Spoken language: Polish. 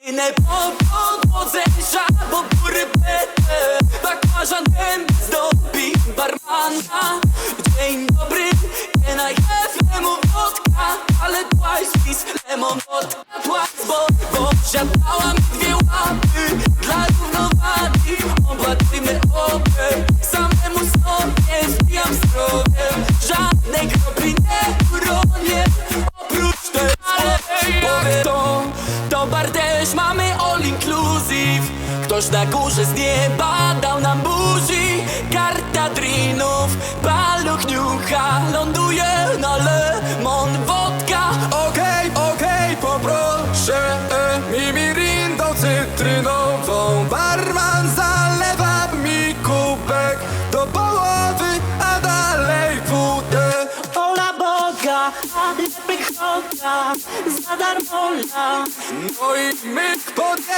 Podłodze żabo góry petę Bakłażan gęby zdobi barmana. Dzień dobry, I have lemon wodka Ale twice please, lemon wodka twice Bo, bo wsiadała mi dwie łapy. Dla równowagi Opłacimy obie. Samemu sobie zbijam zdrowiem Żadnej kropli nie uronię Oprócz tej Ale powiem też mamy all inclusive. Ktoś na górze z nieba dał nam buzi. Karta drinów, paluch niucha. Ląduje na lemon wodka. Okej, okej, poproszę e, mi mirindą cytrynową. Barman zalewa mi kubek do połowy, Boga, a lepiej chota, za darmo la. No i myk pod